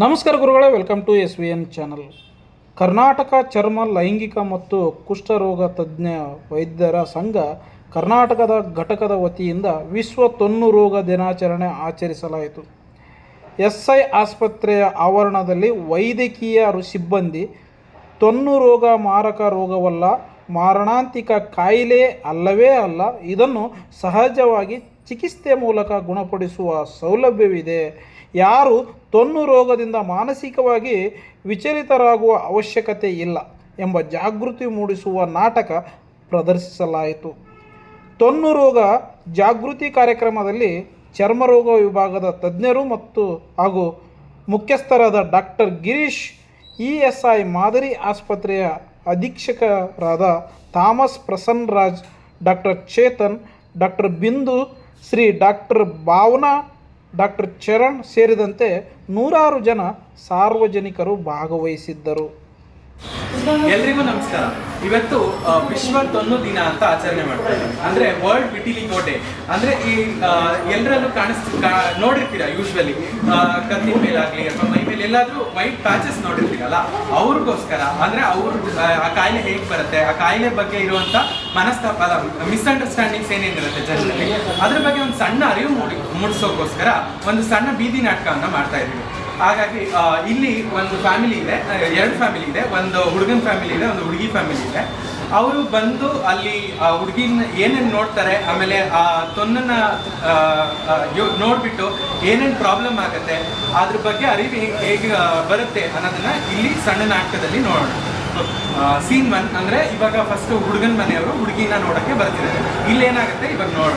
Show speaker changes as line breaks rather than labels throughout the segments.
ನಮಸ್ಕಾರ ಗುರುಗಳೇ welcome to S V N channel Karnataka ಚರ್ಮ ಲೈಂಗಿಕ ಮತ್ತು ಕುಷ್ಠರೋಗ ತಜ್ಞ ವೈದ್ಯರ ಸಂಘ ಕರ್ನಾಟಕದ ಘಟಕದ ವತಿಯಿಂದ ವಿಶ್ವ ತೊನ್ನು ರೋಗ ದಿನಾಚರಣೆ ಆಚರಿಸಲಾಯಿತು. ಎಸ್ ಐ ಆಸ್ಪತ್ರೆಯ ಆವರಣದಲ್ಲಿ ವೈದ್ಯಕೀಯ ಸಿಬ್ಬಂದಿ ತೊನ್ನು ರೋಗ ಮಾರಕ ರೋಗವಲ್ಲ, ಮಾರಣಾಂತಿಕ ಕಾಯಿಲೆ ಅಲ್ಲವೇ ಅಲ್ಲ, ಇದನ್ನು ಸಹಜವಾಗಿ ಚಿಕಿತ್ಸೆ ಮೂಲಕ ಗುಣಪಡಿಸುವ ಸೌಲಭ್ಯವಿದೆ. ಯಾರು ತೊನ್ನು ರೋಗದಿಂದ ಮಾನಸಿಕವಾಗಿ ವಿಚಲಿತರಾಗುವ ಅವಶ್ಯಕತೆ ಇಲ್ಲ ಎಂಬ ಜಾಗೃತಿ ಮೂಡಿಸುವ ನಾಟಕ ಪ್ರದರ್ಶಿಸಲಾಯಿತು. ತೊನ್ನು ರೋಗ ಜಾಗೃತಿ ಕಾರ್ಯಕ್ರಮದಲ್ಲಿ ಚರ್ಮರೋಗ ವಿಭಾಗದ ತಜ್ಞರು ಮತ್ತು ಹಾಗೂ ಮುಖ್ಯಸ್ಥರಾದ doctor Girish E S I ಮಾದರಿ ಆಸ್ಪತ್ರೆಯ ಅಧೀಕ್ಷಕರಾದ Thomas Prasannaraj, doctor Chetan, doctor Bindu Shri doctor Bhavana doctor Charan ಸೇರಿದಂತೆ ನೂರಾರು ಜನ ಸಾರ್ವಜನಿಕರು ಭಾಗವಹಿಸಿದ್ದರು.
ಎಲ್ರಿಗೂ ನಮಸ್ಕಾರ. ಇವತ್ತು ವಿಶ್ವ ತೊನ್ನು ದಿನ ಅಂತ ಆಚರಣೆ ಮಾಡ್ತಾರೆ ಅಂದ್ರೆ ವರ್ಲ್ಡ್ ವಿಟಿಲಿಂಗೋ ಡೇ ಅಂದ್ರೆ ಈ ಎಲ್ಲರಲ್ಲೂ ಕಾಣಿಸ್ ನೋಡಿರ್ತೀರಾ ಯೂಶ್ವಲಿ ಕತ್ತಿ ಮೇಲಾಗ್ಲಿ ಅಥವಾ ಮೈ ಮೇಲೆ ಎಲ್ಲಾದ್ರೂ ವೈಟ್ ಪ್ಯಾಚಸ್ ನೋಡಿರ್ತೀರಲ್ಲ ಅವ್ರಿಗೋಸ್ಕರ. ಅಂದ್ರೆ ಅವ್ರ ಆ, ಕಾಯಿಲೆ ಹೇಗ್ ಬರುತ್ತೆ ಆ ಕಾಯಿಲೆ ಬಗ್ಗೆ ಇರುವಂತ ಮನಸ್ತಾಪ ಮಿಸ್ಅಂಡರ್ಸ್ಟ್ಯಾಂಡಿಂಗ್ಸ್ ಏನೇನಿರುತ್ತೆ ಜನರಲ್ಲಿ? ಅದ್ರ ಬಗ್ಗೆ ಒಂದು ಸಣ್ಣ ಅರಿವು ಮೂಡಿ ಮೂಡಿಸೋಕ್ಕೋಸ್ಕರ ಒಂದು ಸಣ್ಣ ಬೀದಿ ನಾಟಕವನ್ನ ಮಾಡ್ತಾ ಇದ್ದೀವಿ. ಹಾಗಾಗಿ ಇಲ್ಲಿ ಒಂದು ಫ್ಯಾಮಿಲಿ ಇದೆ ಎರಡು ಫ್ಯಾಮಿಲಿ ಇದೆ, ಒಂದು ಹುಡುಗನ ಫ್ಯಾಮಿಲಿ ಇದೆ, ಒಂದು ಹುಡುಗಿ ಫ್ಯಾಮಿಲಿ ಇದೆ. ಅವರು ಬಂದು ಅಲ್ಲಿ, ಆ, ಹುಡುಗಿನ ಏನೇನು ನೋಡ್ತಾರೆ, ಆಮೇಲೆ ಆ ತೊನ್ನನ್ನು ನೋಡ್ಬಿಟ್ಟು ಏನೇನು ಪ್ರಾಬ್ಲಮ್ ಆಗುತ್ತೆ, ಅದ್ರ ಬಗ್ಗೆ ಅರಿವು ಹೇಗೆ ಬರುತ್ತೆ ಅನ್ನೋದನ್ನ ಇಲ್ಲಿ ಸಣ್ಣ ನಾಟಕದಲ್ಲಿ ನೋಡೋಣ. ಸೀನ್ ಒನ್ ಅಂದ್ರೆ ಇವಾಗ ಫಸ್ಟ್ ಹುಡುಗನ ಮನೆಯವರು ಹುಡುಗಿನ ನೋಡಕ್ಕೆ ಬರ್ತಿದ್ದಾರೆ. ಇಲ್ಲಿ ಏನಾಗುತ್ತೆ ಇವಾಗ ನೋಡೋಣ.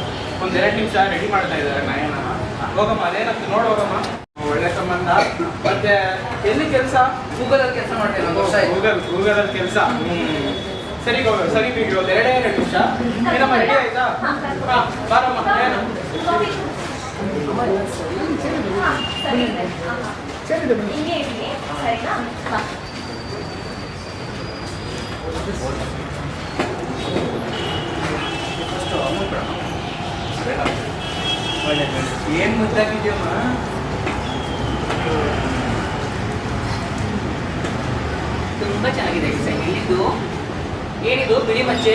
ಒಂದ್ ಎರಡು ನಿಮಿಷ ರೆಡಿ ಮಾಡ್ತಾ ಇದ್ದಾರೆ ನಯನ ಹೋಗಮ್ಮ ಅದೇನಂತ ನೋಡ್ ಹೋಗಮ್ಮ. ಒಳ್ಳೆ ಸಂಬಂಧ. ಮತ್ತೆ ಎಲ್ಲಿ ಕೆಲಸ?
ಗೂಗಲ್ ಅಲ್ಲಿ ಕೆಲಸ ಆಯ್ತು
ಗೂಗಲ್ ಗೂಗಲ್ ಅಲ್ಲಿ ಕೆಲಸ? ಸರಿ ಗೌರವ್ ಸರಿ ಬಿಡಿ ಒಂದು ಎರಡೇ ಎರಡು ನಿಮಿಷ. ಏನಮ್ಮ ರೆಡಿ ಆಯ್ತಾ? ಬಾರಮ್ಮ ಏನು?
ಸರಿನಾ.
ಏನ್ ಮುದ್ದಾಗಿದ್ಯಮ್ಮ
ತುಂಬಾ ಚೆನ್ನಾಗಿದೆ ಇಲ್ಲಿದ್ದು ಏನಿದು? ಬಿಳಿ ಮಚ್ಚೆ?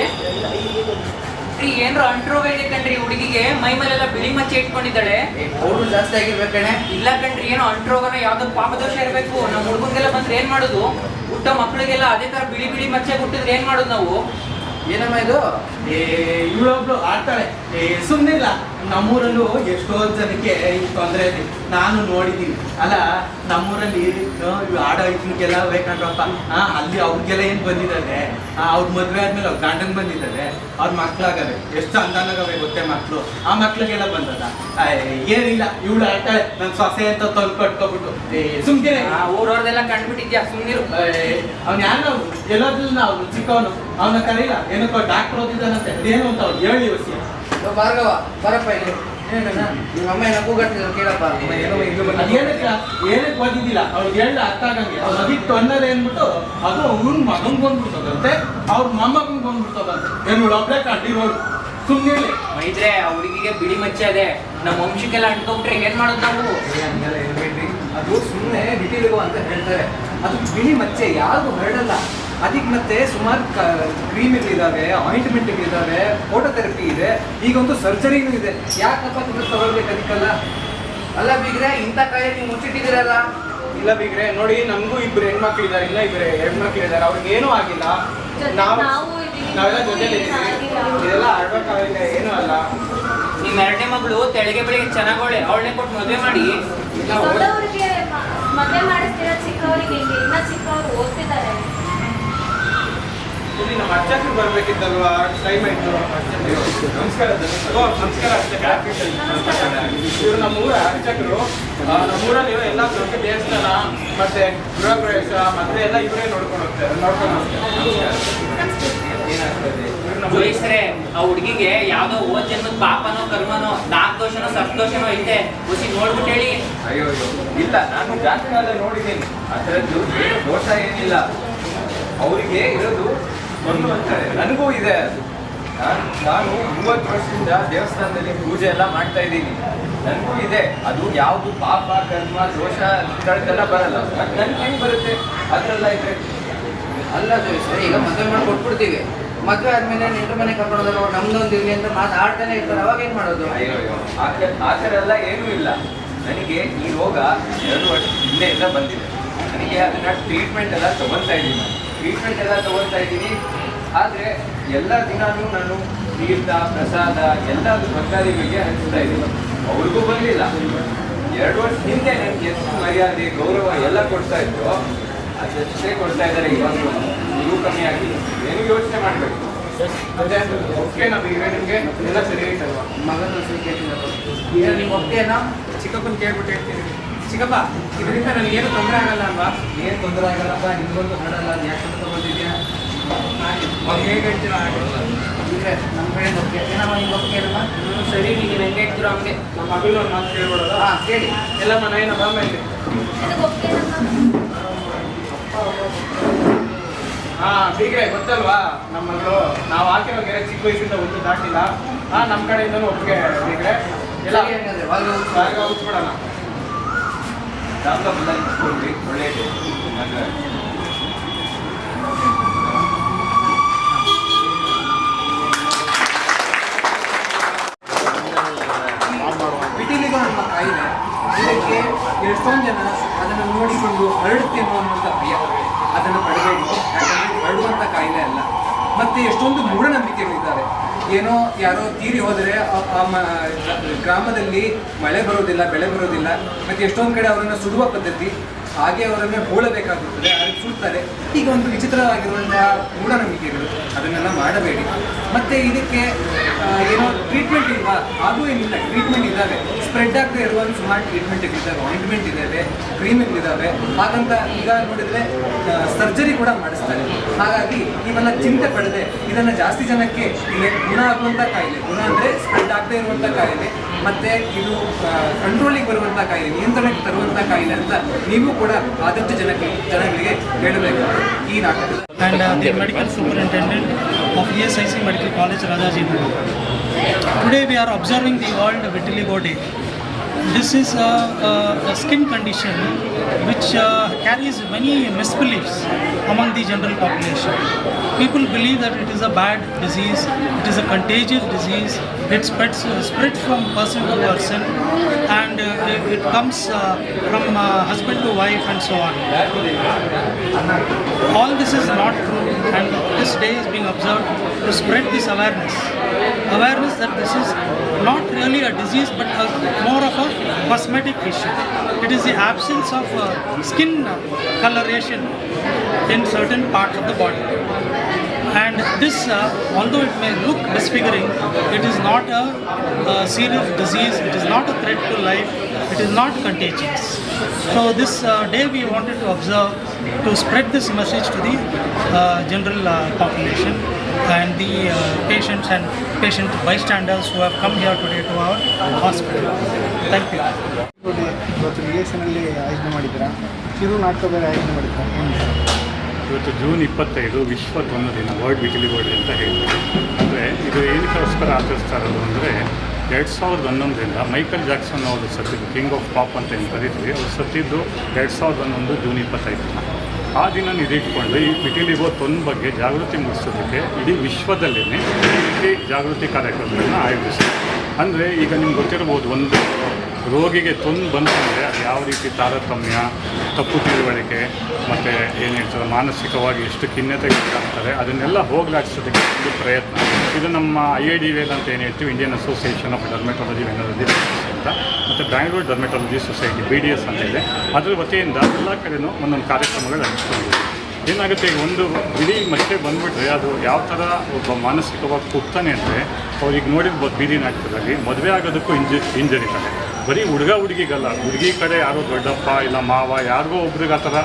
ಈ ಏನ್ರ ಅಂಟ್ರೋಗ ಇದೆ ಕಣ್ರಿ ಹುಡುಗಿಗೆ? ಮೈ ಮೇಲೆಲ್ಲ ಬಿಳಿ ಮಚ್ಚೆ ಇಟ್ಕೊಂಡಿದ್ದಾಳೆ.
ಅವಳು ಜಾಸ್ತಿ ಆಗಿರ್ಬೇಕಣೆ ಕಣೆ.
ಇಲ್ಲ ಕಣ್ರಿ ಏನೋ ಅಂಟ್ರೋಗನ ಯಾವ್ದೋ ಪಾಪದೋಷ ಇರಬೇಕು. ನಮ್ಮ ಹುಡುಗಂಗೆಲ್ಲ ಬಂದ್ರೆ ಏನ್ ಮಾಡೋದು? ಹುಟ್ಟ ಮಕ್ಕಳಿಗೆಲ್ಲ ಅದೇ ತರ ಬಿಳಿ ಬಿಳಿ ಮಚ್ಚೆ ಹುಟ್ಟಿದ್ರೆ ಏನ್ ಮಾಡೋದು ನಾವು?
ಏನಮ್ಮ ಇದು?
ಏ ಇವಳೊಬ್ಳು ಆಡ್ತಾಳೆ. ಏ ಸುಮ್ಮನಿಲ್ಲ ನಮ್ಮೂರಲ್ಲೂ ಎಷ್ಟೋ ಜನಕ್ಕೆ ಈ ತೊಂದರೆ ಇದೆ. ನಾನು ನೋಡಿದ್ದೀನಿ. ಅಲ್ಲ ನಮ್ಮೂರಲ್ಲಿ ಆಡೋ ಇದಕ್ಕೆಲ್ಲ ಬೇಕಂದ್ರಪ್ಪ ಅಲ್ಲಿ ಅವ್ರಿಗೆಲ್ಲ ಏನು ಬಂದಿದ್ದಾರೆ ಅವ್ರ ಮದುವೆ ಆದ್ಮೇಲೆ ಅವ್ರ ಗಂಡನ್ ಬಂದಿದ್ದಾರೆ ಅವ್ರ ಮಕ್ಳಾಗವೆ. ಎಷ್ಟು ಅಂದಾನಾಗವೆ ಗೊತ್ತೇ ಮಕ್ಕಳು ಆ ಮಕ್ಳಿಗೆಲ್ಲ ಬಂದದ? ಏನಿಲ್ಲ. ಇವಳು ಆಡ್ತಾಳೆ ನನ್ ಸೊಸೆ ಅಂತ ತೊಂದ್ ಕಟ್ಕೊಬಿಟ್ಟು ಸುಮ್ಕೆ
ಊರವ್ರದೆಲ್ಲ ಕಂಡ್ಬಿಟ್ಟಿದ್ಯಾ? ಸುಮ್ನಿರು.
ಅವ್ನ ಯಾರು ಎಲ್ಲೋದಿಲ್ಲ ನಾವು ಚಿಕ್ಕವನು. ಅವನ ಕರೀಲ? ಏನಕ್ಕೋ ಡಾಕ್ಟರ್ ಓದಿದ್ದಾನಂತೆ. ಏನು ಅಂತ ಅವ್ರು ಹೇಳಿ ವಿಷಯ
ಭಾರ್ಗವ ಬರಪ್ಪ ಇಲ್ಲಿ. ಏನಣ್ಣ ನಿಮ್ಮ ಅಮ್ಮ ಏನೋ ಕೂಗಟ್ಟಿದ್ರು ಕೇಳಪ್ಪ.
ಅದೇನಕ್ಕ ಏನಕ್ಕೆ ಬಂದಿದ್ದಿಲ್ಲ ಅವ್ರಿಗೆ ಹೇಳ ಅರ್ಥ ಆಗಂಗೆ ಅವ್ರು ಅದಿಟ್ಟು ಅನ್ನೋದೇ ಅಂದ್ಬಿಟ್ಟು ಅದು ಅವ್ನ ಮಗನ್ ಬಂದ್ಬಿಡ್ತದಂತೆ ಅವ್ರ ಮೊಮ್ಮಗನ್ ಬಂದ್ಬಿಡ್ತದಂತೆ ಏನು ಒಬ್ಳೆ ಕಂಡಿರೋದು ಸುಮ್ಮನೆ
ಮೈದ್ರೆ ಆ ಹುಡುಗಿಗೆ ಬಿಳಿ ಮಚ್ಚೆ ಅದೇ. ನಮ್ಮ ವಂಶಕ್ಕೆಲ್ಲ ಅಂಟ್ಕೊಂಡ್ರೆ ಏನ್ ಮಾಡೋದು ನಾವು?
ಅದು ಸುಮ್ಮನೆ ಬಿಟ್ಟಿರುವ ಅಂತ ಹೇಳ್ತಾರೆ. ಅದು ಬಿಳಿ ಮಚ್ಚೆ ಯಾರಿಗೂ ಹರಡಲ್ಲ. ಅದಕ್ಕೆ ಮತ್ತೆ ಸುಮಾರು ಕ್ರೀಮ್ಗಳಿದ್ದಾವೆ ಆಯಿಂಟ್ಮೆಂಟ್ಗಳಿದ್ದಾವೆ ಫೋಟೋಥೆರಪಿ ಇದೆ ಈಗೊಂದು ಸರ್ಜರಿನೂ ಇದೆ. ಯಾಕಪ್ಪ ತುಂಬ ತಗೊಳ್ಬೇಕು ಅದಕ್ಕೆಲ್ಲ? ಅಲ್ಲ ಬಿಗ್ರೆ ಇಂಥ ಕಾಯಿಲೆ ನೀವು ಮುಚ್ಚಿಟ್ಟಿದ್ದೀರಲ್ಲ?
ಇಲ್ಲ ಬಿಗ್ರೆ ನೋಡಿ ನಮಗೂ ಇಬ್ಬರು ಹೆಣ್ಮಕ್ಳು ಇದಾರೆ ಇಲ್ಲ ಇಬ್ಬರು ಹೆಣ್ಮಕ್ಳು ಇದಾರೆ ಅವ್ರಿಗೆ ಏನೂ ಆಗಿಲ್ಲ ನಾವು
ನಾವು
ನಾವೆಲ್ಲ ಜೊತೆಲಿ ಇದೆಲ್ಲ ಆಡ್ಬೇಕಾಗಿಲ್ಲ ಏನೂ ಅಲ್ಲ.
ನಿಮ್ಮ ಎರಡನೇ ಮಗಳು ತೆಳಗೆ ಬೆಳಿಗ್ಗೆ ಚೆನ್ನಾಗೋಳೆ ಅವಳನ್ನೇ ಕೊಟ್ಟು ಮದುವೆ ಮಾಡಿ.
ಮದುವೆ ಮಾಡಿಸ್ತೀರಾ ಮದ್ವೆ ಮಾಡಿಸ್ತೀರ ಚಿಕ್ಕವರಿಗೆ ಹಿಂಗೆ? ಇನ್ನ ಚಿಕ್ಕವರು ಓದ್ತಿದ್ದಾರೆ.
ಇಲ್ಲಿ ನಮ್ಮ ಅರ್ಚಕರು ಬರ್ಬೇಕಿತ್ತಲ್ವಾ? ಟೈಮ್ ಆಯ್ತು ನಮಸ್ಕಾರ ನಮಸ್ಕಾರ ಅರ್ಚಕ. ಇವರು ನಮ್ಮ ಊರ ಅರ್ಚಕರು. ಆ, ನಮ್ಮ ಊರಲ್ಲಿ ಎಲ್ಲ ದೊಡ್ಡ ದೇವಸ್ಥಾನ ಮತ್ತೆ ಗೃಹ ಪ್ರವೇಶ ಮತ್ತೆ ಎಲ್ಲ ಇವರೇ ನೋಡ್ಕೊಂಡು ಹೋಗ್ತಾರೆ. ನೋಡ್ಕೊಂಡು ಹೋಗ್ತಾರೆ. ಇವ್ರು
ಆ ಹುಡುಗಿಗೆ ಯಾವ್ದೋ ಓದ್ ಜನ್ಮದ ಪಾಪನೋ ಕರ್ಮನೋ ನಾಲ್ಕು ದೋಷನೋ ಸಪ್ತೋಷನೋ ಐತೆ. ಹುಸಿ ನೋಡ್ಬಿಟ್ಟು ಹೇಳಿ.
ಅಯ್ಯೋ ಇಲ್ಲ ನಾನು ಜಾತಕ ನೋಡಿದ್ದೀನಿ. ಅದರದ್ದು ಏನು ದೋಷ ಏನಿಲ್ಲ. ಅವರಿಗೆ ಇರೋದು ಒಂದು ಅಂತಾರೆ ನನಗೂ ಇದೆ ಅದು. ನಾನು ಮೂವತ್ತು ವರ್ಷದಿಂದ ದೇವಸ್ಥಾನದಲ್ಲಿ ಪೂಜೆ ಎಲ್ಲ ಮಾಡ್ತಾ ಇದ್ದೀನಿ. ನನಗೂ ಇದೆ. ಅದು ಯಾವುದು ಪಾಪ, ಕರ್ಮ, ದೋಷ ಕಳೆದೆಲ್ಲ ಬರಲ್ಲ. ಮತ್ತೆ ನನ್ಗೆ ಹೆಂಗೆ ಬರುತ್ತೆ? ಅದ್ರಲ್ಲ ಇದೆ
ಅಲ್ಲ ಸರ್ ಈಗ ಮದುವೆ ಮಾಡಿ ಕೊಟ್ಬಿಡ್ತೀವಿ. ಮದುವೆ ಆದ್ಮೇಲೆ ನೆಂಟ್ರ ಮನೆ ಕರ್ಕೊಂಡು ನಮ್ದೊಂದು ಇರ್ಲಿ ಅಂತ ಮಾತಾಡ್ತಾನೆ ಇರ್ತಾರೆ. ಅವಾಗ ಏನು ಮಾಡೋದು?
ಅಯ್ಯೋ ಆ ಥರ ಎಲ್ಲ ಏನೂ ಇಲ್ಲ. ನನಗೆ ಈ ರೋಗ ಎರಡು ವರ್ಷ ಹಿಂದೆಯಿಂದ ಬಂದಿದೆ. ನನಗೆ ಅದನ್ನು ಟ್ರೀಟ್ಮೆಂಟ್ ಎಲ್ಲ ತಗೊಳ್ತಾ ಇದ್ದೀನಿ. ಟ್ರೀಟ್ಮೆಂಟ್ ಎಲ್ಲ ತಗೊಳ್ತಾ ಇದ್ದೀನಿ. ಆದರೆ ಎಲ್ಲ ದಿನಾನೂ ನಾನು ತೀರ್ಥ ಪ್ರಸಾದ ಎಲ್ಲ ಭಕ್ತಾದಿಗಳಿಗೆ ಹಂಚ್ತಾ ಇದ್ದೀನಿ. ಅವ್ರಿಗೂ ಬಂದಿಲ್ಲ. ಎರಡು ವರ್ಷ ಹಿಂದೆ ನನಗೆ ಎಷ್ಟು ಮರ್ಯಾದೆ ಗೌರವ ಎಲ್ಲ ಕೊಡ್ತಾ ಇದ್ರು. ಅದಷ್ಟೇ ಕೊಡ್ತಾ ಇದ್ದಾರೆ ಇವತ್ತು ನೀವು ಕಮ್ಮಿ ಆಗಿದೆ ಏನು ಯೋಚನೆ ಮಾಡಬೇಕು
ಓಕೆ ನಮಗೆ ನಿಮಗೆ ಎಲ್ಲ ಸರಿ ಆಯ್ತಲ್ವಾ?
ಮಗನ ಈಗ ನಿಮ್ಮ ಒಪ್ಪಿಗೆನ
ಚಿಕ್ಕಪ್ಪನ ಕೇಳ್ಬಿಟ್ಟು ಹೇಳ್ತೀನಿ. ಚಿಕ್ಕಪ್ಪ ಇದರಿಂದ ನನಗೇನು ತೊಂದರೆ ಆಗಲ್ಲ ಅಲ್ವಾ?
ಏನು ತೊಂದರೆ ಆಗಲ್ಲಪ್ಪ ನಿಮ್ಗೊಂದು ಹರಡಲ್ಲ ಯಾಕೆ ತಗೊಂಡಿದ್ಯಾ
ಅವ್ರು ಹೇಗೆ ಹೇಳ್ತೀರಾ?
ಅಂದ್ರೆ ನಮ್ಮ ಕಡೆ ಒಪ್ಪಿಗೆ ಏನಮ್ಮ ನಿಮ್ಗೆ ಒಪ್ಪಿಗೆನಮ್ಮ
ಹ್ಞೂ ಸರಿ ನೀವು ಹೆಂಗೆ ಹೇಳ್ತೀರೋ ಹಂಗೆ.
ನಮ್ಮ ಮಗಳು ಒಂದು ಮಾತು ಕೇಳ್ಬಿಡೋದ
ಹಾಂ ಕೇಳಿ
ಎಲ್ಲ ಮನೆ ನಮ್ಮ ಅಮ್ಮ ಇಲ್ಲಿ
ಇದಕ್ಕೆ ಒಪ್ಪಿಗೆನಮ್ಮ?
ಹಾ ಬೀಗ್ರೆ ಗೊತ್ತಲ್ವಾ? ನಮ್ಮ ಮಗಳು ನಾವು ಹಾಕಿರೋ ಗೆರೆ ಚಿಕ್ಕ ವಯಸ್ಸಿಂದ ಒಂದು ದಾಟಿಲ್ಲ. ಹಾ ನಮ್ಮ ಕಡೆಯಿಂದನೂ ಒಪ್ಪಿಗೆ ಬೀಗ್ರೆ. ಎಲ್ಲ
ಹಂಗಂದ್ರೆ ಒಳಗೆ ಹೋಗ್ಬಿಡು.
ಜಾಗ ಉಚ್ಬಿಡೋಣ
ದಾಖಲೆ ಇಟ್ಕೊಂಡ್ರಿ
ಎಷ್ಟೊಂದು ಜನ ಅದನ್ನು ನೋಡಿಕೊಂಡು ಹರಡುತ್ತೇನೋ ಅನ್ನುವಂಥ ಭಯ ಅದನ್ನು ಪಡಬೇಡಿ. ಯಾಕಂದರೆ ಹರಡುವಂಥ ಕಾಯಿಲೆ ಅಲ್ಲ. ಮತ್ತೆ ಎಷ್ಟೊಂದು ಮೂಢನಂಬಿಕೆಗಳಿದ್ದಾರೆ ಏನೋ ಯಾರೋ ತೀರಿ ಹೋದರೆ ಗ್ರಾಮದಲ್ಲಿ ಮಳೆ ಬರೋದಿಲ್ಲ, ಬೆಳೆ ಬರೋದಿಲ್ಲ. ಮತ್ತು ಎಷ್ಟೊಂದು ಕಡೆ ಅವರನ್ನು ಸುಡುವ ಪದ್ಧತಿ. ಹಾಗೆ ಅವರನ್ನು ಹೋಳಬೇಕಾಗುತ್ತದೆ ಅದಕ್ಕೆ ಸುಡ್ತಾರೆ. ಈಗ ಒಂದು ವಿಚಿತ್ರವಾಗಿರುವಂತಹ ಮೂಢನಂಬಿಕೆಗಳು. ಅದನ್ನೆಲ್ಲ ಮಾಡಬೇಡಿ. ಮತ್ತೆ ಇದಕ್ಕೆ ಏನೋ ಟ್ರೀಟ್ಮೆಂಟ್ ಇಲ್ವಾ? ಅದು ಏನಿಲ್ಲ. ಟ್ರೀಟ್ಮೆಂಟ್ ಇದ್ದಾವೆ. ಸ್ಪ್ರೆಡ್ ಆಗದೆ ಇರುವಂಥ ಸುಮಾರು ಟ್ರೀಟ್ಮೆಂಟ್ ಇದ್ದಾವೆ. ಆಯಿಂಟ್ಮೆಂಟ್ ಇದ್ದಾವೆ. ಕ್ರೀಮ್ಗಳಿದ್ದಾವೆ ಹಾಗಂತ ಈಗ ನೋಡಿದ್ರೆ ಸರ್ಜರಿ ಕೂಡ ಮಾಡಿಸ್ತಾರೆ. ಹಾಗಾಗಿ ಇವೆಲ್ಲ ಚಿಂತೆ ಪಡೆದೇ ಇದನ್ನು ಜಾಸ್ತಿ ಜನಕ್ಕೆ ಇಲ್ಲಿ ಗುಣ ಆಗುವಂಥ ಕಾಯಿಲೆ. ಗುಣ ಅಂದರೆ ಸ್ಪ್ರೆಡ್ ಆಗದೆ ಇರುವಂಥ ಕಾಯಿಲೆ. ಮತ್ತೆ ಇದು ಕಂಟ್ರೋಲಿಗೆ ಬರುವಂಥ ಕಾಯಿಲೆ, ನಿಯಂತ್ರಣಕ್ಕೆ ತರುವಂಥ ಕಾಯಿಲೆ ಅಂತ ನೀವು ಕೂಡ ಆದಷ್ಟು ಜನಕ್ಕೆ, ಜನಗಳಿಗೆ ಹೇಳಬೇಕು. ಈ
ನಾಟಕ medical superintendent of ESIC Medical College Rajaji. Today we are observing the World Vitiligo Day. This is a, a, a skin condition which uh, carries many misbeliefs among the general population. People believe that it is a bad disease, it is a contagious disease, it spreads, spreads from person to person, and uh, it, it comes uh, from uh, husband to wife and so on. All this is not true, and this day is being observed to spread this awareness. Awareness that this is not really a disease but a, more of a cosmetic issue. It is the absence of uh, skin coloration in certain parts of the body. And this, uh, although it may look disfiguring, it is not a, a serious disease, it is not a threat to life, it is not contagious. So, this uh, day we wanted to observe to spread this message to the uh, general uh, population and the uh, patients and patient bystanders who have come here today to our hospital. Thank you.
ನೋಡಿ ಇವತ್ತು ರಿಲೇಷನಲ್ಲಿ ಆಯೋಜನೆ ಮಾಡಿದ್ದೀರಾ ಕಿರು ನಾಟಕ ಬೇರೆ ಆಯೋಜನೆ ಮಾಡಿದ್ದೀರಾ ಏನು
ಇವತ್ತು ಜೂನ್ ಇಪ್ಪತ್ತೈದು ವಿಶ್ವ ಧ್ವನ ದಿನ ವರ್ಲ್ಡ್ ವಿಕಿಲಿ ವರ್ಲ್ಡ್ ಅಂತ ಹೇಳ್ತೀವಿ ಅಂದರೆ ಇದು ಏನಕ್ಕೋಸ್ಕರ ಆಚರಿಸ್ತಾ ಇರೋದು ಅಂದರೆ ಎರಡು ಸಾವಿರದ ಹನ್ನೊಂದರಿಂದ ಮೈಕಲ್ ಜಾಕ್ಸನ್ ಅವರು ಸತ್ತಿದ್ದು ಕಿಂಗ್ ಆಫ್ ಪಾಪ್ ಅಂತ ಏನು ಕರಿತೀವಿ ಅವರು ಸತ್ತಿದ್ದು ಎರಡು ಸಾವಿರದ ಹನ್ನೊಂದು ಜೂನ್ ಇಪ್ಪತ್ತೈದು ಆ ದಿನ ನಿಧಿಟ್ಕೊಂಡು ಈ ವಿಟಿಲಿಗೋ ತೊನ್ ಬಗ್ಗೆ ಜಾಗೃತಿ ಮೂಡಿಸೋದಕ್ಕೆ ಇಡೀ ವಿಶ್ವದಲ್ಲೇ ಈ ಜಾಗೃತಿ ಕಾರ್ಯಕ್ರಮಗಳನ್ನು ಆಯೋಜಿಸ್ತಾರೆ. ಅಂದರೆ ಈಗ ನಿಮ್ಗೆ ಗೊತ್ತಿರ್ಬೋದು ಒಂದು ರೋಗಿಗೆ ತೊಂದು ಬಂತಂದರೆ ಅದು ಯಾವ ರೀತಿ ತಾರತಮ್ಯ, ತಪ್ಪು ತಿಳುವಳಿಕೆ ಮತ್ತು ಏನು ಹೇಳ್ತಾರೆ ಮಾನಸಿಕವಾಗಿ ಎಷ್ಟು ಖಿನ್ನತೆ ಆಗ್ತದೆ ಅದನ್ನೆಲ್ಲ ಹೋಗಲಾಡಿಸೋದಕ್ಕೆ ಒಂದು ಪ್ರಯತ್ನ. ಇದು ನಮ್ಮ ಐ ಐ ಡಿ ವೇಲ್ ಅಂತ ಏನು ಹೇಳ್ತೀವಿ Indian association of dermatology venereology ಅಂತ. ಮತ್ತು Bangalore dermatology society B D S ಅಂತ ಇದೆ. ಅದರ ವತಿಯಿಂದ ಎಲ್ಲ ಕಡೆಯೂ ಒಂದೊಂದು ಕಾರ್ಯಕ್ರಮಗಳು ನಡೆಸ್ಕೊಂಡಿದ್ದೀವಿ. ಏನಾಗುತ್ತೆ, ಈಗ ಒಂದು ಬಿಡಿ ಮತ್ತೆ ಬಂದುಬಿಟ್ರೆ ಅದು ಯಾವ ಥರ ಒಬ್ಬ ಮಾನಸಿಕವಾಗಿ ಕುಗ್ತಾನೆ ಅಂದರೆ ಅವ್ರಿಗೆ ನೋಡಿದ ಬೀದಿ ನಾಟಕದಲ್ಲಿ, ಮದುವೆ ಆಗೋದಕ್ಕೂ ಇಂಜರಿ ಹಿಂಜರಿತಾನೆ ಬರೀ ಹುಡುಗ ಹುಡುಗಿಗಲ್ಲ. ಹುಡುಗಿ ಕಡೆ ಯಾರೋ ದೊಡ್ಡಪ್ಪ ಇಲ್ಲ ಮಾವ, ಯಾರಿಗೋ ಒಬ್ರಿಗೆ ಆ ಥರ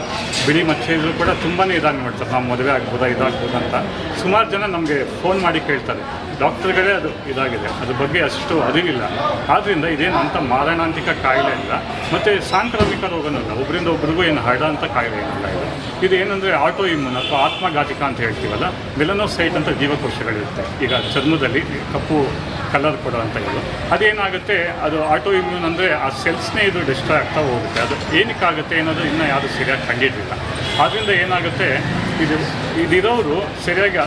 ಬಿಳಿ ಮಚ್ಚೆ ಕೂಡ ತುಂಬಾ ಇದಾಗಿ ಮಾಡ್ತಾರೆ ನಾವು ಮದುವೆ ಆಗ್ಬೋದಾ, ಇದಾಗ್ಬೋದಾ ಅಂತ. ಸುಮಾರು ಜನ ನಮಗೆ ಫೋನ್ ಮಾಡಿ ಕೇಳ್ತಾರೆ. ಡಾಕ್ಟರ್ಗಳೇ ಅದು ಇದಾಗಿದೆ. ಅದ್ರ ಬಗ್ಗೆ ಅಷ್ಟು ಅರಿವಿಲ್ಲ. ಆದ್ದರಿಂದ ಇದೇನು ಅಂತ ಮಾರಣಾಂತಿಕ ಕಾಯಿಲೆ ಇಲ್ಲ. ಮತ್ತು ಸಾಂಕ್ರಾಮಿಕ ರೋಗನಲ್ಲ ಒಬ್ಬರಿಂದ ಒಬ್ರಿಗೂ ಏನು ಹರಡ ಅಂತ ಕಾಯಿಲೆ ಏನಿಲ್ಲ ಇದು. ಇದು ಏನಂದರೆ ಆಟೋ ಇಮ್ಯೂನ್ ಅಥವಾ ಆತ್ಮಘಾತಿಕ ಅಂತ ಹೇಳ್ತೀವಲ್ಲ? ಮೆಲನೋಸೈಟ್ ಅಂತ ಜೀವಕೋಶಗಳಿರುತ್ತೆ. ಈಗ ಚರ್ಮದಲ್ಲಿ ಕಪ್ಪು ಕಲರ್ ಕೊಡೋ ಅಂತ ಹೇಳೋದು ಅದೇನಾಗುತ್ತೆ, ಅದು ಆಟೋ ಇಮ್ಯೂನ್ ಅಂದರೆ ಆ ಸೆಲ್ಸ್ನೇ ಇದು ಡಿಸ್ಟ್ರಾಯ್ ಆಗ್ತಾ ಹೋಗುತ್ತೆ. ಅದು ಏನಕ್ಕಾಗುತ್ತೆ ಅನ್ನೋದು ಇನ್ನೂ ಯಾರು ಸರಿಯಾಗಿ ಕಂಡಿರಲಿಲ್ಲ. ಆದ್ದರಿಂದ ಏನಾಗುತ್ತೆ, ಇದು, ಇದಿರೋರು ಸರಿಯಾಗಿ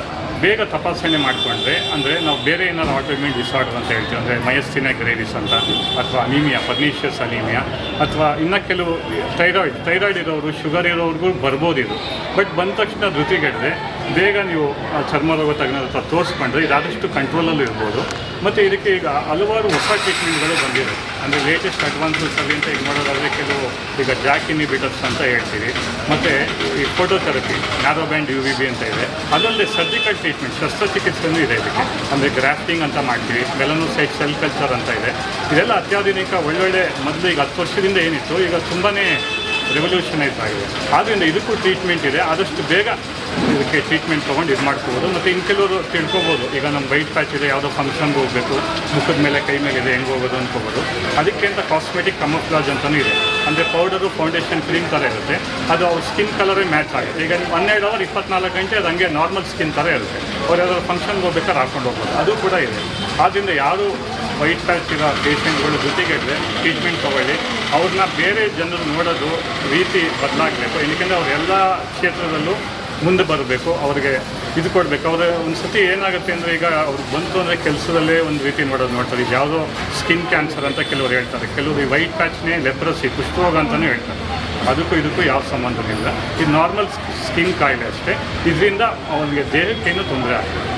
ಬೇಗ ತಪಾಸಣೆ ಮಾಡಿಕೊಂಡ್ರೆ, ಅಂದರೆ ನಾವು ಬೇರೆ ಏನಾದ್ರು ಆಟೋಮ್ಯೂನ್ ಡಿಸಾರ್ಡರ್ ಅಂತ ಹೇಳ್ತೀವಿ, ಅಂದರೆ ಮಯಸ್ಸಿನ ಗ್ರೇವಿಸ್ ಅಂತ, ಅಥವಾ ಅನೀಮಿಯಾ ಪರ್ನೀಷಿಯಸ್ ಅನೀಮಿಯಾ ಅಥವಾ ಇನ್ನು ಕೆಲವು ಥೈರಾಯ್ಡ್ ಥೈರಾಯ್ಡ್ ಇರೋರು ಶುಗರ್ ಇರೋರಿಗೂ ಬರ್ಬೋದು ಇದು. ಬಟ್ ಬಂದ ತಕ್ಷಣ ಧೃತಿಗೆಡದೆ ಬೇಗ ನೀವು ಚರ್ಮರೋಗ ಚರ್ಮ ರೋಗ ತಜ್ಞರ ಹತ್ರ ತೋರಿಸ್ಕೊಂಡ್ರೆ ಇದಾದಷ್ಟು ಕಂಟ್ರೋಲಲ್ಲಿ ಇರ್ಬೋದು. ಮತ್ತು ಇದಕ್ಕೆ ಈಗ ಹಲವಾರು ಹೊಸ ಟ್ರೀಟ್ಮೆಂಟ್ಗಳು ಬಂದಿದೆ. ಅಂದರೆ ಲೇಟೆಸ್ಟ್ ಅಡ್ವಾನ್ಸಸ್ ಅಲ್ಲಿ ಅಂತ ಈಗ ನೋಡೋದಾದರೆ ಕೆಲವು ಈಗ ಜಾಕಿನಿ ಬಿಟಪ್ಸ್ ಅಂತ ಹೇಳ್ತೀವಿ. ಮತ್ತು ಈ phototherapy narrow band U V B ಅಂತ ಇದೆ. ಅದಲ್ಲದೆ ಸರ್ಜಿಕಲ್ ಟ್ರೀಟ್ಮೆಂಟ್ ಶಸ್ತ್ರಚಿಕಿತ್ಸೆನೂ ಇದೆ ಇದಕ್ಕೆ. ಅಂದರೆ ಗ್ರಾಫ್ಟಿಂಗ್ ಅಂತ ಮಾಡ್ತೀವಿ ಮೆಲನೋಸೈಟ್ ಸೆಲ್ ಕಲ್ಚರ್ ಅಂತ ಇದೆ. ಇದೆಲ್ಲ ಅತ್ಯಾಧುನಿಕ ಒಳ್ಳೊಳ್ಳೆ ಮೊದಲು ಈಗ ಹತ್ತು ವರ್ಷದಿಂದ ಏನಿತ್ತು, ಈಗ ತುಂಬಾ ರೆವಲ್ಯೂಷನೈಸ್ ಆಗಿದೆ. ಆದ್ದರಿಂದ ಇದಕ್ಕೂ ಟ್ರೀಟ್ಮೆಂಟ್ ಇದೆ. ಆದಷ್ಟು ಬೇಗ ಇದಕ್ಕೆ ಟ್ರೀಟ್ಮೆಂಟ್ ತೊಗೊಂಡು ಇದು ಮಾಡ್ಕೋಬೋದು. ಮತ್ತು ಇನ್ನು ಕೆಲವರು ತಿಳ್ಕೊಬೋದು. ಈಗ ನಮ್ಮ ವೈಟ್ ಪ್ಯಾಚ್ ಇದೆ, ಯಾವುದೋ ಫಂಕ್ಷನ್ಗೆ ಹೋಗಬೇಕು. ಮುಖದ ಮೇಲೆ, ಕೈ ಮೇಲೆ ಇದೆ, ಹೆಂಗೆ ಹೋಗೋದು ಅನ್ಕೋಬೋದು. ಅದಕ್ಕೆ ಅಂತ ಕಾಸ್ಮೆಟಿಕ್ ಕಮಫ್ಲಾಜ್ ಅಂತಲೂ ಇದೆ. ಅಂದರೆ ಪೌಡರು ಫೌಂಡೇಶನ್ ಕ್ರೀಮ್ ಥರ ಇರುತ್ತೆ. ಅದು ಅವ್ರ ಸ್ಕಿನ್ ಕಲರೇ ಮ್ಯಾಚ್ ಆಗುತ್ತೆ. ಈಗ ನೀವು ಹನ್ನೆರಡು ಅವರ್ ಇಪ್ಪತ್ನಾಲ್ಕು ಗಂಟೆ ಅದು ಹಂಗೆ ನಾರ್ಮಲ್ ಸ್ಕಿನ್ ಥರ ಇರುತ್ತೆ. ಅವ್ರು ಯಾವ್ದಾದ್ರು ಫಂಕ್ಷನ್ಗೆ ಹೋಗ್ಬೇಕಾದ್ರೆ ಹಾಕೊಂಡು ಹೋಗ್ಬೋದು. ಅದು ಕೂಡ ಇದೆ. ಆದ್ದರಿಂದ ಯಾರು ವೈಟ್ ಪ್ಯಾಚ್ ಇರೋ ಪೇಷಂಟ್ಗಳು ಜೊತೆಗೆ ಟ್ರೀಟ್ಮೆಂಟ್ ತೊಗೊಳ್ಳಿ. ಅವ್ರನ್ನ ಬೇರೆ ಜನರು ನೋಡೋದು ರೀತಿ ಬದಲಾಗಬೇಕು. ಏನಕ್ಕೆಂದರೆ ಅವರೆಲ್ಲ ಕ್ಷೇತ್ರದಲ್ಲೂ ಮುಂದೆ ಬರಬೇಕು, ಅವ್ರಿಗೆ ಇದು ಕೊಡಬೇಕು. ಅವರ ಒಂದು ಸತಿ ಏನಾಗುತ್ತೆ ಅಂದರೆ ಈಗ ಅವ್ರಿಗೆ ಬಂತು ಅಂದರೆ ಕೆಲಸದಲ್ಲೇ ಒಂದು ರೀತಿ ನೋಡೋದು ನೋಡ್ತಾರೆ. ಯಾವುದೋ ಸ್ಕಿನ್ ಕ್ಯಾನ್ಸರ್ ಅಂತ ಕೆಲವರು ಹೇಳ್ತಾರೆ. ಕೆಲವರು ಈ ವೈಟ್ ಪ್ಯಾಚ್ನೇ ಲೆಪ್ರಸಿ ಕುಷ್ಠರೋಗ ಅಂತಲೂ ಹೇಳ್ತಾರೆ. ಅದಕ್ಕೂ ಇದಕ್ಕೂ ಯಾವ ಸಂಬಂಧವಿಲ್ಲ ಇದು ನಾರ್ಮಲ್ ಸ್ಕಿನ್ ಕಾಯಿಲೆ ಅಷ್ಟೇ. ಇದರಿಂದ ಅವನಿಗೆ ದೇಹಕ್ಕೇನು ತೊಂದರೆ ಆಗ್ತದೆ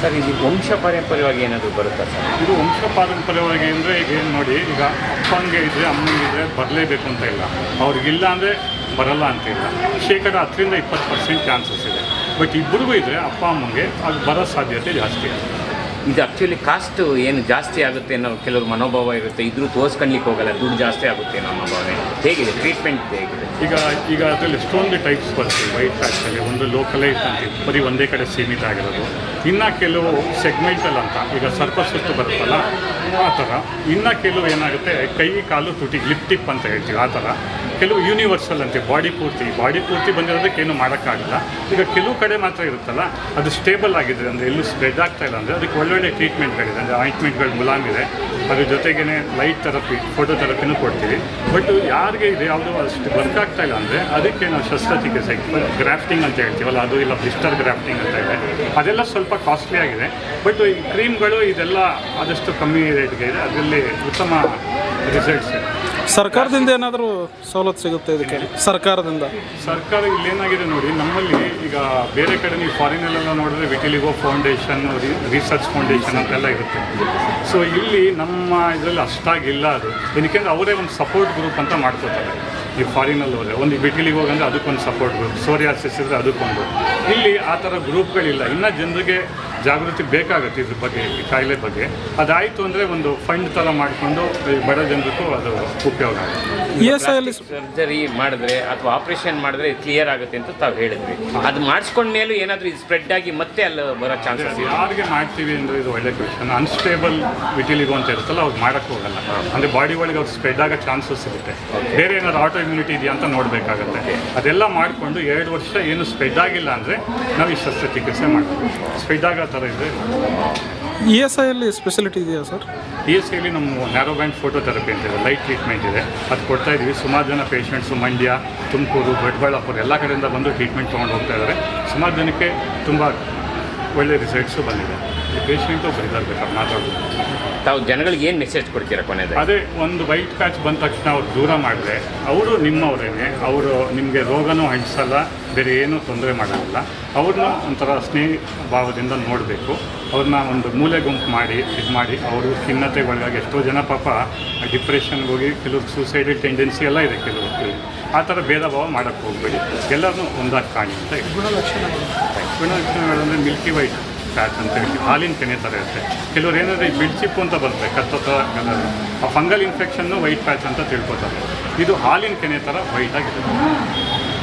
ಸರ್, ಇದು ವಂಶ ಪಾರಂಪರ್ಯವಾಗಿ ಏನಾದರೂ ಬರುತ್ತಾ ಸರ್?
ಇದು ವಂಶ ಪಾರಂಪರ್ಯವಾಗಿ ಅಂದರೆ ಈಗ ಏನು ನೋಡಿ, ಈಗ ಅಪ್ಪನಿಗೆ ಇದ್ದರೆ ಅಮ್ಮನಿಗೆ ಇದ್ದರೆ ಬರಲೇಬೇಕು ಅಂತ ಇಲ್ಲ. ಅವ್ರಿಗಿಲ್ಲ ಅಂದರೆ ಬರಲ್ಲ ಅಂತ ಇಲ್ಲ. ಶೇಕಡ ಹತ್ತರಿಂದ ಇಪ್ಪತ್ತು ಪರ್ಸೆಂಟ್ ಚಾನ್ಸಸ್ ಇದೆ. ಬಟ್ ಇಬ್ಬರಿಗೂ ಇದ್ದರೆ ಅಪ್ಪ, ಅಮ್ಮಂಗೆ ಅದು ಬರೋ ಸಾಧ್ಯತೆ ಜಾಸ್ತಿ ಇದೆ
ಇದು ಆ್ಯಕ್ಚುಲಿ ಕಾಸ್ಟ್ ಏನು ಜಾಸ್ತಿ ಆಗುತ್ತೆ ಅನ್ನೋ ಕೆಲವರು ಮನೋಭಾವ ಇರುತ್ತೆ. ಇದ್ರೂ ತೋರಿಸ್ಕೊಳ್ಲಿಕ್ಕೆ ಹೋಗಲ್ಲ, ದುಡ್ಡು ಜಾಸ್ತಿ ಆಗುತ್ತೆ ಅನ್ನೋ ಮನೋಭಾವನೆ ಹೇಗಿದೆ? ಟ್ರೀಟ್ಮೆಂಟ್ ಹೇಗಿದೆ?
ಈಗ ಈಗ ಅದರಲ್ಲಿ ಎಷ್ಟೊಂದು ಟೈಪ್ಸ್ ಬರ್ತೀವಿ ವೈಟ್ ಪ್ಯಾಚಲ್ಲಿ ಒಂದು ಲೋಕಲೈಸ್ ಅಂತ ಬರೀ ಒಂದೇ ಕಡೆ ಸೀಮಿತ ಆಗಿರೋದು. ಇನ್ನು ಕೆಲವು ಸೆಗ್ಮೆಂಟಲ್ ಅಂತ. ಈಗ ಸರ್ಪಸ್ ಸುತ್ತು ಬರುತ್ತಲ್ಲ ಆ ಥರ. ಇನ್ನು ಕೆಲವು ಏನಾಗುತ್ತೆ, ಕೈ, ಕಾಲು, ತುಟಿ, ಲಿಪ್ ಟಿಪ್ ಅಂತ ಹೇಳ್ತೀವಿ ಆ ಥರ. ಕೆಲವು ಯೂನಿವರ್ಸಲ್ ಅಂತೆ ಬಾಡಿ ಪೂರ್ತಿ. ಬಾಡಿ ಪೂರ್ತಿ ಬಂದಿರೋದಕ್ಕೆ ಏನು ಮಾಡೋಕ್ಕಾಗಲ್ಲ. ಈಗ ಕೆಲವು ಕಡೆ ಮಾತ್ರ ಇರುತ್ತಲ್ಲ, ಅದು ಸ್ಟೇಬಲ್ ಆಗಿದೆ. ಅಂದರೆ ಎಲ್ಲೂ ಸ್ಪ್ರೆಡ್ ಆಗ್ತಾ ಇಲ್ಲ ಅಂದರೆ ಅದಕ್ಕೆ ಒಳ್ಳೊಳ್ಳೆ ಟ್ರೀಟ್ಮೆಂಟ್ಗಳಿದೆ ಅಂದರೆ ಆಯಿಂಟ್ಮೆಂಟ್ಗಳು ಮುಲಾಮ್ ಇದೆ. ಅದ್ರ ಜೊತೆಗೇ ಲೈಟ್ ಥೆರಪಿ ಫೋಟೋ ಥೆರಪಿನೂ ಕೊಡ್ತೀವಿ. ಬಟ್ ಯಾರಿಗೆ ಇದು ಯಾವುದು ಅಷ್ಟು ವರ್ಕ್ ಆಗ್ತಾ ಇಲ್ಲ ಅಂದರೆ ಅದಕ್ಕೆ ನಾವು ಶಸ್ತ್ರಚಿಕಿತ್ಸೆ ಗ್ರಾಫ್ಟಿಂಗ್ ಅಂತ ಹೇಳ್ತೀವಲ್ಲ, ಅದು ಇಲ್ಲ ಬ್ಲಿಸ್ಟರ್ ಗ್ರಾಫ್ಟಿಂಗ್ ಅಂತ ಇದೆ. ಅದೆಲ್ಲ ಸ್ವಲ್ಪ ಕಾಸ್ಟ್ಲಿ ಆಗಿದೆ. ಬಟ್ ಈ ಕ್ರೀಮ್ಗಳು ಇದೆಲ್ಲ ಆದಷ್ಟು ಕಮ್ಮಿ ರೇಟ್ಗೆ ಇದೆ. ಅದರಲ್ಲಿ ಉತ್ತಮ ರಿಸಲ್ಟ್ಸ್ ಇದೆ.
ಸರ್ಕಾರದಿಂದ ಏನಾದರೂ ಸವಲತ್ತು ಸಿಗುತ್ತೆ ಇದಕ್ಕೆ? ಸರ್ಕಾರದಿಂದ?
ಸರ್ಕಾರ ಇಲ್ಲಿ ಏನಾಗಿದೆ ನೋಡಿ ನಮ್ಮಲ್ಲಿ ಈಗ ಬೇರೆ ಕಡೆ ನೀವು ಫಾರಿನಲ್ಲೆಲ್ಲ ನೋಡಿದ್ರೆ ವಿಟಿಲಿಗೋ ಫೌಂಡೇಶನ್ ರಿಸರ್ಚ್ ಫೌಂಡೇಶನ್ ಅಂತೆಲ್ಲ ಇರುತ್ತೆ. ಸೊ ಇಲ್ಲಿ ನಮ್ಮ ಇದರಲ್ಲಿ ಅಷ್ಟಾಗಿಲ್ಲ ಅದು. ಏನಕ್ಕೆಂದ್ರೆ ಅವರೇ ಒಂದು ಸಪೋರ್ಟ್ ಗ್ರೂಪ್ ಅಂತ ಮಾಡ್ಕೋತಾರೆ. ಈ ಫಾರಿನಲ್ಲಿ ಹೋದರೆ ಒಂದು ವಿಟಿಲಿಗೆ ಹೋಗಂದ್ರೆ ಅದಕ್ಕೊಂದು ಸಪೋರ್ಟ್ ಗ್ರೂಪ್ ಸೋರಿಯಾಸಿಸ್ ಇದ್ರೆ ಅದಕ್ಕೊಂದು. ಇಲ್ಲಿ ಆ ಥರ ಗ್ರೂಪ್ಗಳಿಲ್ಲ ಇನ್ನೂ ಜನರಿಗೆ ಜಾಗೃತಿ ಬೇಕಾಗುತ್ತೆ ಇದ್ರ ಬಗ್ಗೆ ಈ ಕಾಯಿಲೆ ಬಗ್ಗೆ. ಅದಾಯಿತು ಅಂದರೆ ಒಂದು ಫಂಡ್ ಥರ ಮಾಡಿಕೊಂಡು ಬಡ ಜನರಿಗೂ ಅದು ಉಪಯೋಗ ಆಗುತ್ತೆ.
ಇ ಎಸ್ ಐ ಅಲ್ಲಿ
ಸರ್ಜರಿ ಮಾಡಿದ್ರೆ ಅಥವಾ ಆಪರೇಷನ್ ಮಾಡಿದ್ರೆ ಕ್ಲಿಯರ್ ಆಗುತ್ತೆ ಅಂತ ತಾವು ಹೇಳಿದ್ರಿ. ಅದು ಮಾಡಿಸ್ಕೊಂಡ್ಮೇಲೂ ಏನಾದರೂ ಇದು ಸ್ಪ್ರೆಡ್ ಆಗಿ ಮತ್ತೆ ಅಲ್ಲಿ ಬರೋ ಚಾನ್ಸಸ್ ಇದೆ
ಯಾರಿಗೆ ಮಾಡ್ತೀವಿ ಅಂದರೆ ಇದು ಒಳ್ಳೆ ಕ್ವೆಶನ್ ಅನ್ಸ್ಟೇಬಲ್ ವಿಟಿಲಿಗೋ ಅಂತ ಇರುತ್ತಲ್ಲ ಅವ್ರು ಮಾಡೋಕ್ಕೆ ಹೋಗಲ್ಲ. ಅಂದರೆ ಬಾಡಿ ಒಳಗೆ ಅವ್ರು ಸ್ಪ್ರೆಡ್ ಆಗೋ ಚಾನ್ಸಸ್ ಇರುತ್ತೆ. ಬೇರೆ ಏನಾದ್ರು ಆಟೋ ಇಮ್ಯುನಿಟಿ ಇದೆಯಾ ಅಂತ ನೋಡಬೇಕಾಗತ್ತೆ. ಅದೆಲ್ಲ ಮಾಡಿಕೊಂಡು ಎರಡು ವರ್ಷ ಏನು ಸ್ಪ್ರೆಡ್ ಆಗಿಲ್ಲ ಅಂದರೆ ನಾವು ಈ ಶಸ್ತ್ರಚಿಕಿತ್ಸೆ ಮಾಡ್ತೀವಿ ಸ್ಪ್ರೆಡ್ ಆಗೋ ಥರ ಇದ್ದರೆ
ಇ ಎಸ್ ಐಯಲ್ಲಿ ಅಲ್ಲಿ ಸ್ಪೆಷಾಲಿಟಿ ಇದೆಯಾ ಸರ್?
ಇ ಎಸ್ ಐಲಿ ನಮ್ಮ ನ್ಯಾರೋ ಬ್ಯಾಂಡ್ ಫೋಟೋ ಥೆರಪಿ ಅಂತ ಇದೆ ಲೈಟ್ ಟ್ರೀಟ್ಮೆಂಟ್ ಇದೆ. ಅದು ಕೊಡ್ತಾ ಇದ್ದೀವಿ ಸುಮಾರು ಜನ ಪೇಷಂಟ್ಸು ಮಂಡ್ಯ ತುಮಕೂರು ದೊಡ್ಡಬಳ್ಳಾಪುರ ಎಲ್ಲ ಕಡೆಯಿಂದ ಬಂದು ಟ್ರೀಟ್ಮೆಂಟ್ ತೊಗೊಂಡು ಹೋಗ್ತಾ ಇದ್ದಾರೆ ಸುಮಾರು ಜನಕ್ಕೆ ತುಂಬ ಒಳ್ಳೆ ರಿಸಲ್ಟ್ಸು ಬಂದಿದೆ. ಈ ಪೇಷಂಟು ಬರೀತಾರೆ ಮಾತಾಡೋದು
ತಾವು ಜನಗಳಿಗೆ ಏನು ಮೆಸೇಜ್ ಕೊಡ್ತೀರಾ ಕೊನೆ
ಅದೇ ಒಂದು ವೈಟ್ ಪ್ಯಾಚ್ ಬಂದ ತಕ್ಷಣ ಅವ್ರು ದೂರ ಮಾಡಿದ್ರೆ ಅವರು ನಿಮ್ಮವರೇನೆ ಅವರು ನಿಮಗೆ ರೋಗನೂ ಹಂಚಿಸಲ್ಲ ಬೇರೆ ಏನೂ ತೊಂದರೆ ಮಾಡೋಲ್ಲ ಅವ್ರನ್ನ ಒಂಥರ ಸ್ನೇಹ ಭಾವದಿಂದ ನೋಡಬೇಕು. ಅವ್ರನ್ನ ಒಂದು ಮೂಲೆ ಗುಂಪು ಮಾಡಿ, ಇದು ಮಾಡಿ ಅವರು ಖಿನ್ನತೆಗೊಳಗಾಗಿ ಎಷ್ಟೋ ಜನ ಪಾಪ ಡಿಪ್ರೆಷನ್ಗೆ ಹೋಗಿ ಕೆಲವು ಸೂಸೈಡಲ್ ಟೆಂಡೆನ್ಸಿ ಎಲ್ಲ ಇದೆ ಕೆಲವು ಆ ಥರ ಭೇದ ಭಾವ ಮಾಡೋಕ್ಕೆ ಹೋಗಬೇಡಿ. ಎಲ್ಲರನ್ನೂ ಒಂದಾಗಿ ಕಾಣಿ ಅಂತ ಗುಣಲಕ್ಷಣಗಳಂದರೆ ಮಿಲ್ಕಿ ವೈಟ್ ಫ್ಯಾಟ್ ಅಂತ ಹೇಳಿ ಹಾಲಿನ ಕೆನೆ ಥರ ಇರುತ್ತೆ. ಕೆಲವ್ರು ಏನಾದರೂ ಈ ಬಿಡ್ಚಿಪ್ಪು ಅಂತ ಬರುತ್ತೆ ಕತ್ತ ಆ ಫಂಗಲ್ ಇನ್ಫೆಕ್ಷನ್ನು ವೈಟ್ ಪ್ಯಾಚ್ ಅಂತ ತಿಳ್ಕೊತಾರೆ. ಇದು ಹಾಲಿನ ಕೆನೆ ಥರ ವೈಟ್ ಆಗಿರುತ್ತೆ.